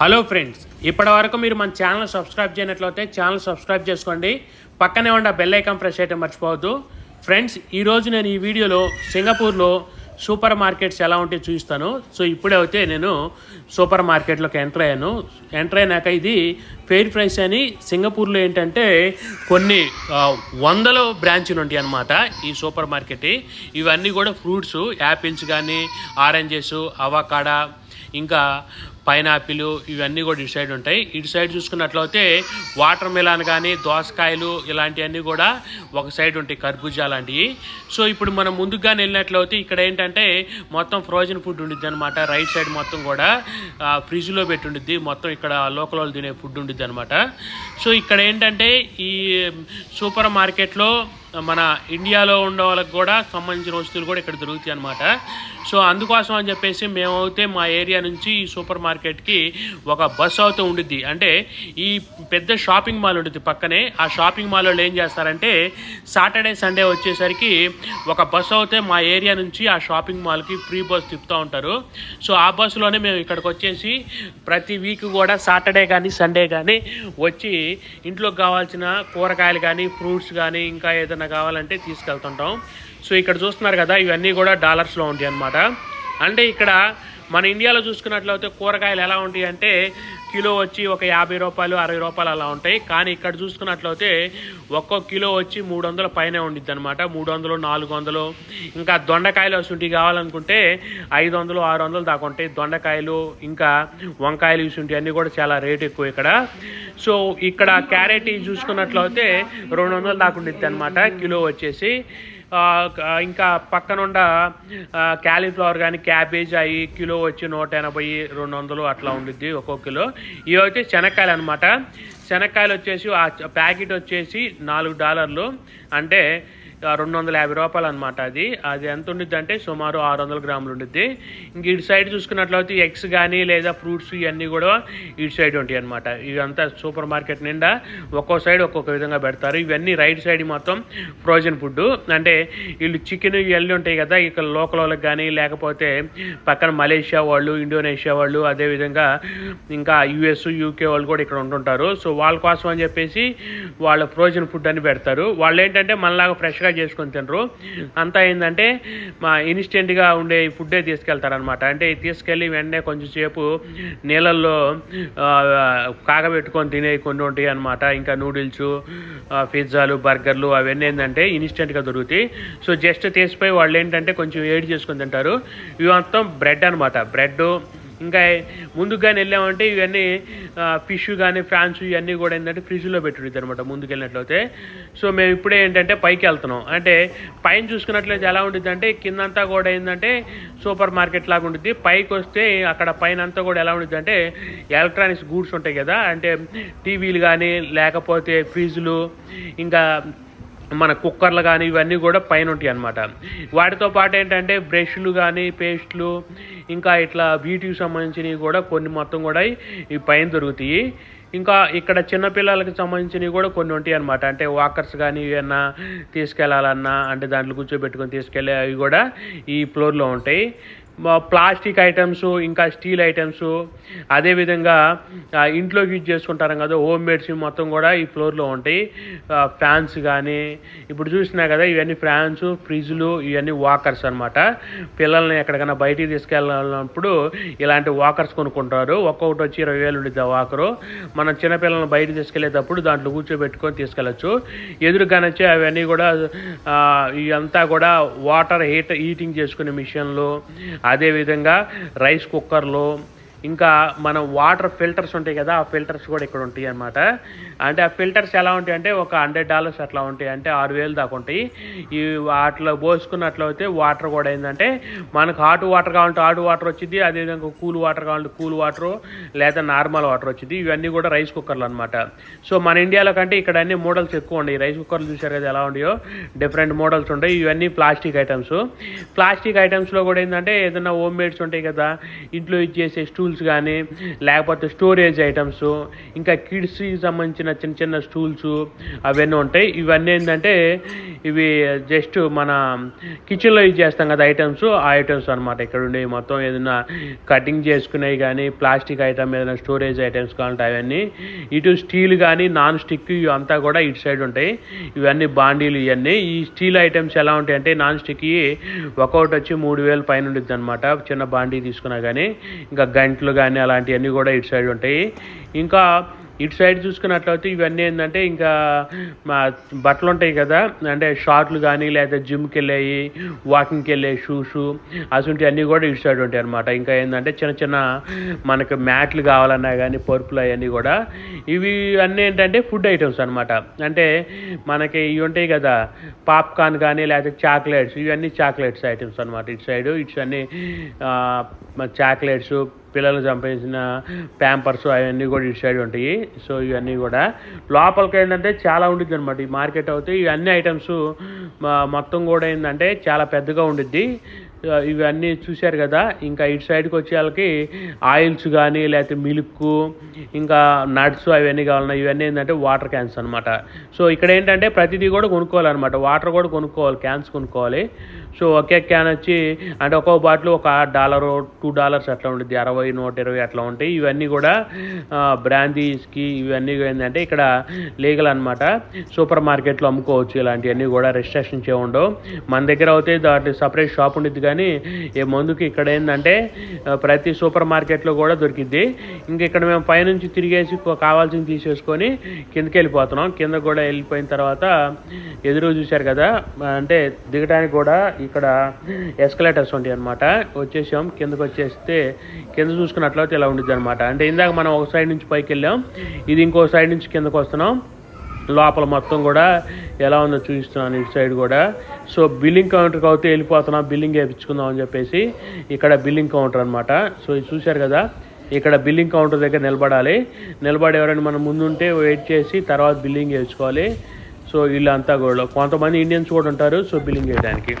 Hello friends ఇప్పటి వరకు మీరు మన ఛానల్ సబ్స్క్రైబ్ చేయనట్లయితే ఛానల్ సబ్స్క్రైబ్ చేసుకోండి. పక్కనే ఉన్న బెల్ ఐకాన్ ప్రెస్ చేయటం మర్చిపోవద్దు. ఫ్రెండ్స్ ఈరోజు నేను ఈ వీడియోలో సింగపూర్లో సూపర్ మార్కెట్స్ ఎలా ఉంటే చూపిస్తాను. సో ఇప్పుడే అయితే నేను సూపర్ మార్కెట్లోకి ఎంటర్ అయ్యాను. ఎంటర్ అయినాక ఇది ఫెయిర్ ప్రైస్ అని సింగపూర్లో ఏంటంటే కొన్ని వందల బ్రాంచ్లు ఉంటాయి అన్నమాట ఈ సూపర్ మార్కెట్ ఇవన్నీ కూడా ఫ్రూట్స్ యాపిల్స్ కానీ ఆరెంజెస్ అవకాడ ఇంకా పైనాపిల్ ఇవన్నీ కూడా ఇటు సైడ్ ఉంటాయి. ఇటు సైడ్ చూసుకున్నట్లయితే వాటర్ మిలాన్ కానీ దోసకాయలు ఇలాంటివన్నీ కూడా ఒక సైడ్ ఉంటాయి కర్బూజా లాంటివి. సో ఇప్పుడు మనం ముందుగానే వెళ్ళినట్లయితే ఇక్కడ ఏంటంటే మొత్తం ఫ్రోజన్ ఫుడ్ ఉండిద్ది అనమాట రైట్ సైడ్ మొత్తం కూడా ఫ్రిడ్జ్లో పెట్టి ఉండిద్ది మొత్తం ఇక్కడ లోకల్ వాళ్ళు తినే ఫుడ్ ఉండిద్ది అనమాట సో ఇక్కడ ఏంటంటే ఈ సూపర్ మార్కెట్లో మన ఇండియాలో ఉన్న వాళ్ళకి కూడా సంబంధించిన వస్తువులు కూడా ఇక్కడ దొరుకుతాయి అనమాట సో అందుకోసం అని చెప్పేసి మేమైతే మా ఏరియా నుంచి ఈ సూపర్ మార్కెట్కి ఒక బస్సు అవుతూ ఉండిద్ది. అంటే ఈ పెద్ద షాపింగ్ మాల్ ఉంటుంది పక్కనే. ఆ షాపింగ్ మాల్ వాళ్ళు ఏం చేస్తారంటే సాటర్డే సండే వచ్చేసరికి ఒక బస్సు అయితే మా ఏరియా నుంచి ఆ షాపింగ్ మాల్కి ఫ్రీ బస్ తిప్పుతూ ఉంటారు. సో ఆ బస్సులోనే మేము ఇక్కడికి వచ్చేసి ప్రతి వీక్ కూడా సాటర్డే కానీ సండే కానీ వచ్చి ఇంట్లోకి కావాల్సిన కూరగాయలు కానీ ఫ్రూట్స్ కానీ ఇంకా ఏదైనా కావాలంటే తీసుకెళ్తుంటాం. సో ఇక్కడ చూస్తున్నారు కదా ఇవన్నీ కూడా డాలర్స్లో ఉంటాయి అన్నమాట. అంటే ఇక్కడ మన ఇండియాలో చూసుకున్నట్లయితే కూరగాయలు ఎలా ఉంటాయి అంటే కిలో వచ్చి ఒక యాభై రూపాయలు అరవై రూపాయలు అలా ఉంటాయి. కానీ ఇక్కడ చూసుకున్నట్లయితే ఒక్కో కిలో వచ్చి మూడు వందల పైనే ఉండిద్ది అనమాట మూడు వందలు నాలుగు వందలు. ఇంకా దొండకాయలు వస్తుంటాయి కావాలనుకుంటే ఐదు వందలు ఆరు వందలు దాకా ఉంటాయి. దొండకాయలు ఇంకా వంకాయలు ఇసుంటాయి అన్నీ కూడా చాలా రేట్ ఎక్కువ ఇక్కడ. సో ఇక్కడ క్యారెట్ చూసుకున్నట్లయితే రెండు వందలు దాకా ఉండిద్ది అనమాట కిలో వచ్చేసి. ఇంకా పక్కనుండ క్యాలీఫ్లవర్ కానీ క్యాబేజ్ అవి కిలో వచ్చి నూట ఎనభై రెండు వందలు అట్లా ఉండిద్ది ఒక్కో కిలో. ఇవి వచ్చి శనక్కాయలు అనమాట శనక్కాయలు వచ్చేసి ఆ ప్యాకెట్ వచ్చేసి నాలుగు డాలర్లు. అంటే రెండు వందల యాభై రూపాయలు అనమాట అది. అది ఎంత ఉండిద్ది అంటే సుమారు ఆరు వందల గ్రాములు ఉండిద్ది ఇంక ఇటు సైడ్ చూసుకున్నట్లయితే ఎగ్స్ కానీ లేదా ఫ్రూట్స్ ఇవన్నీ కూడా ఇటు సైడ్ ఉంటాయి అనమాట ఇదంతా సూపర్ మార్కెట్ నిండా ఒక్కో సైడ్ ఒక్కొక్క విధంగా పెడతారు. ఇవన్నీ రైట్ సైడ్ మొత్తం ఫ్రోజన్ ఫుడ్ అంటే వీళ్ళు చికెన్ ఇవన్నీ ఉంటాయి కదా ఇక్కడ లోకల్ వాళ్ళకి కానీ లేకపోతే పక్కన మలేషియా వాళ్ళు ఇండోనేషియా వాళ్ళు అదేవిధంగా ఇంకా యుఎస్ యూకే వాళ్ళు కూడా ఇక్కడ ఉంటుంటారు. సో వాళ్ళ కోసం అని చెప్పేసి వాళ్ళ ఫ్రోజన్ ఫుడ్ అని పెడతారు. వాళ్ళు ఏంటంటే మనలాగా ఫ్రెష్గా చేసుకొని తినరు. అంతా ఏంటంటే మా ఇన్స్టెంట్గా ఉండే ఫుడ్డే తీసుకెళ్తారనమాట అంటే తీసుకెళ్ళి వెంటనే కొంచెం సేపు నీళ్ళల్లో కాగబెట్టుకొని తినే కొన్ని ఉంటాయి అనమాట ఇంకా నూడిల్స్ పిజ్జాలు బర్గర్లు అవన్నీ ఏంటంటే ఇన్స్టెంట్గా దొరుకుతాయి. సో జస్ట్ తీసిపోయి వాళ్ళు ఏంటంటే కొంచెం వేడి చేసుకొని తింటారు. ఇవి మొత్తం బ్రెడ్ అనమాట బ్రెడ్ ఇంకా ముందుగానే వెళ్ళామంటే ఇవన్నీ ఫిష్ కానీ ఫ్రాన్స్ ఇవన్నీ కూడా ఏంటంటే ఫ్రిడ్జ్లో పెట్టుడిద్ది అనమాట ముందుకు వెళ్ళినట్లయితే సో మేము ఇప్పుడే ఏంటంటే పైకి వెళ్తున్నాం అంటే పైన చూసుకున్నట్లయితే ఎలా ఉంటుంది అంటే కిందంతా కూడా ఏంటంటే సూపర్ మార్కెట్ లాగా ఉంటుంది పైకి వస్తే అక్కడ పైన అంతా కూడా ఎలా ఉంటుంది అంటే ఎలక్ట్రానిక్స్ గూడ్స్ ఉంటాయి కదా. అంటే టీవీలు కానీ లేకపోతే ఫ్రిడ్జ్లు ఇంకా మన కుక్కర్లు కానీ ఇవన్నీ కూడా పైన ఉంటాయి అన్నమాట. వాటితో పాటు ఏంటంటే బ్రష్లు కానీ పేస్ట్లు ఇంకా ఇట్లా బ్యూటీకి సంబంధించినవి కూడా కొన్ని మొత్తం కూడా ఈ పైన దొరుకుతాయి. ఇంకా ఇక్కడ చిన్నపిల్లలకి సంబంధించినవి కూడా కొన్ని ఉంటాయి అనమాట అంటే వాకర్స్ కానీ ఏమన్నా తీసుకెళ్ళాలన్నా అంటే దాంట్లో కూర్చోబెట్టుకొని తీసుకెళ్ళే అవి కూడా ఈ ఫ్లోర్లో ఉంటాయి. ప్లాస్టిక్ ఐటమ్స్ ఇంకా స్టీల్ ఐటమ్స్ అదేవిధంగా ఇంట్లోకి ఇంట్లో యూజ్ చేసుకుంటారు కదా హోమ్ మేడ్స్ మొత్తం కూడా ఈ ఫ్లోర్లో ఉంటాయి. ఫ్యాన్స్ కానీ ఇప్పుడు చూసినా కదా ఇవన్నీ ఫ్యాన్స్ ఫ్రిడ్జ్లు ఇవన్నీ వాకర్స్ అన్నమాట. పిల్లల్ని ఎక్కడికైనా బయటికి తీసుకెళ్ళినప్పుడు ఇలాంటి వాకర్స్ కొనుక్కుంటారు. ఒక్కొక్కటి వచ్చి ఇరవై వేలు ఉండిద్ది ఆ వాకరు మనం చిన్నపిల్లల్ని బయటికి తీసుకెళ్ళేటప్పుడు దాంట్లో కూర్చోబెట్టుకొని తీసుకెళ్ళచ్చు. ఎదురుగానొచ్చి అవన్నీ కూడా ఇవంతా కూడా వాటర్ హీట్ హీటింగ్ చేసుకునే మిషన్లు అదేవిధంగా రైస్ కుక్కర్లో ఇంకా మనం వాటర్ ఫిల్టర్స్ ఉంటాయి కదా ఆ ఫిల్టర్స్ కూడా ఇక్కడ ఉంటాయి అన్నమాట. అంటే ఆ ఫిల్టర్స్ ఎలా ఉంటాయి అంటే ఒక హండ్రెడ్ డాలర్స్ అట్లా ఉంటాయి. అంటే ఆరు వేలు దాకా ఉంటాయి. ఈ వాటిలో పోసుకున్నట్లయితే వాటర్ కూడా ఏంటంటే మనకు హాట్ వాటర్ కావాలంటే హాట్ వాటర్ వచ్చింది అదేవిధంగా కూల్ వాటర్ కావాలంటే కూల్ వాటర్ లేదా నార్మల్ వాటర్ వచ్చింది ఇవన్నీ కూడా రైస్ కుక్కర్లు అనమాట సో మన ఇండియాలో కంటే ఇక్కడ అన్ని మోడల్స్ ఎక్కువ ఉన్నాయి. రైస్ కుక్కర్లు చూసారు కదా ఎలా ఉన్నాయో? డిఫరెంట్ మోడల్స్ ఉంటాయి. ఇవన్నీ ప్లాస్టిక్ ఐటమ్స్ ప్లాస్టిక్ ఐటమ్స్లో కూడా ఏంటంటే ఏదైనా హోమ్ మేడ్స్ ఉంటాయి కదా ఇంట్లో యూజ్ చేసే స్టూల్స్ స్టూల్స్ కానీ లేకపోతే స్టోరేజ్ ఐటమ్స్ ఇంకా కిడ్స్కి సంబంధించిన చిన్న చిన్న స్టూల్స్ అవన్నీ ఉంటాయి. ఇవన్నీ ఏంటంటే ఇవి జస్ట్ మన కిచెన్లో యూజ్ చేస్తాం కదా ఐటమ్స్ ఆ ఐటమ్స్ అనమాట ఇక్కడ ఉండేవి మొత్తం ఏదైనా కటింగ్ చేసుకునేవి కానీ ప్లాస్టిక్ ఐటమ్ ఏదైనా స్టోరేజ్ ఐటమ్స్ కావాలంటే అవన్నీ. ఇటు స్టీల్ కానీ నాన్ స్టిక్ ఇవంతా కూడా ఇటు సైడ్ ఉంటాయి. ఇవన్నీ బాండీలు ఇవన్నీ. ఈ స్టీల్ ఐటమ్స్ ఎలా ఉంటాయి అంటే నాన్ స్టిక్ ఒక్కొక్కటి వచ్చి మూడు వేలు పైన ఉండిద్ది అనమాట చిన్న బాండీ తీసుకున్నా కానీ ఇంకా టెంట్లు కానీ అలాంటివన్నీ కూడా ఇటు సైడ్ ఉంటాయి. ఇంకా ఇటు సైడ్ చూసుకున్నట్లయితే ఇవన్నీ ఏంటంటే ఇంకా మా బట్టలు ఉంటాయి కదా అంటే షార్ట్లు కానీ లేదా జిమ్కి వెళ్ళాయి వాకింగ్కి వెళ్ళే షూస్ అటువంటి అన్నీ కూడా ఇటు సైడ్ ఉంటాయి అనమాట ఇంకా ఏంటంటే చిన్న చిన్న మనకు మ్యాట్లు కావాలన్నా కానీ పరుపులు అవన్నీ కూడా. ఇవి అన్నీ ఏంటంటే ఫుడ్ ఐటమ్స్ అనమాట అంటే మనకి ఇవి ఉంటాయి కదా పాప్కార్న్ కానీ లేకపోతే చాక్లెట్స్ ఇవన్నీ చాక్లెట్స్ ఐటమ్స్ అనమాట ఇటు సైడ్. ఇట్స్ అన్నీ చాక్లెట్స్ పిల్లలు చంపేసిన ప్యాంపర్స్ అవన్నీ కూడా ఇటు సైడ్ ఉంటాయి. సో ఇవన్నీ కూడా లోపలికి ఏంటంటే చాలా ఉండిద్ది అనమాట ఈ మార్కెట్ అవుతే ఇవన్నీ ఐటమ్స్ మొత్తం కూడా ఏంటంటే చాలా పెద్దగా ఉండిద్ది. ఇవన్నీ చూశారు కదా. ఇంకా ఇటు సైడ్కి వచ్చే వాళ్ళకి ఆయిల్స్ కానీ లేకపోతే మిల్క్ ఇంకా నట్స్ అవన్నీ కావాలన్నా ఇవన్నీ ఏంటంటే వాటర్ క్యాన్స్ అనమాట సో ఇక్కడ ఏంటంటే ప్రతిదీ కూడా కొనుక్కోవాలన్నమాట. వాటర్ కూడా కొనుక్కోవాలి క్యాన్స్ కొనుక్కోవాలి. సో ఒకే క్యాన్ వచ్చి అంటే ఒక్కో బాటిల్ ఒక డాలర్ టూ డాలర్స్ అట్లా ఉంటుంది అరవై నూట ఇరవై అట్లా ఉంటాయి. ఇవన్నీ కూడా బ్రాందీస్కి ఇవన్నీ ఏంటంటే ఇక్కడ లీగల్ అనమాట సూపర్ మార్కెట్లో అమ్ముకోవచ్చు. ఇలాంటివన్నీ కూడా రిజిస్ట్రేషన్స్ ఏ ఉండవు. మన దగ్గర అయితే దాటి సపరేట్ షాప్ ఉండిద్ది కానీ ఏ మందుకి ఇక్కడ ఏంటంటే ప్రతి సూపర్ మార్కెట్లో కూడా దొరికిద్ది. ఇంక ఇక్కడ మేము పైనుంచి తిరిగేసి కావాల్సింది తీసేసుకొని కిందకి వెళ్ళిపోతున్నాం. కింద కూడా వెళ్ళిపోయిన తర్వాత ఎదురు చూశారు కదా అంటే దిగడానికి కూడా ఇక్కడ ఎస్కలేటర్స్ ఉంటాయి అనమాట వచ్చేసాం కిందకి వచ్చేస్తే కింద చూసుకున్నట్లయితే ఇలా ఉండిద్ది అనమాట అంటే ఇందాక మనం ఒక సైడ్ నుంచి పైకి వెళ్ళాం ఇది ఇంకో సైడ్ నుంచి కిందకు వస్తున్నాం. లోపల మొత్తం కూడా ఎలా ఉందో చూపిస్తున్నాను ఇటు సైడ్ కూడా. సో బిల్లింగ్ కౌంటర్కి అయితే వెళ్ళిపోతున్నాం బిల్లింగ్ వేయించుకుందాం అని చెప్పేసి ఇక్కడ బిల్లింగ్ కౌంటర్ అనమాట సో ఇది చూశారు కదా ఇక్కడ బిల్లింగ్ కౌంటర్ దగ్గర నిలబడాలి. నిలబడి ఎవరైనా మనం ముందుంటే వెయిట్ చేసి తర్వాత బిల్లింగ్ వేయించుకోవాలి. సో వీళ్ళంతా కూడా. కొంతమంది ఇండియన్స్ కూడా ఉంటారు సో బిల్లింగ్ వేయడానికి.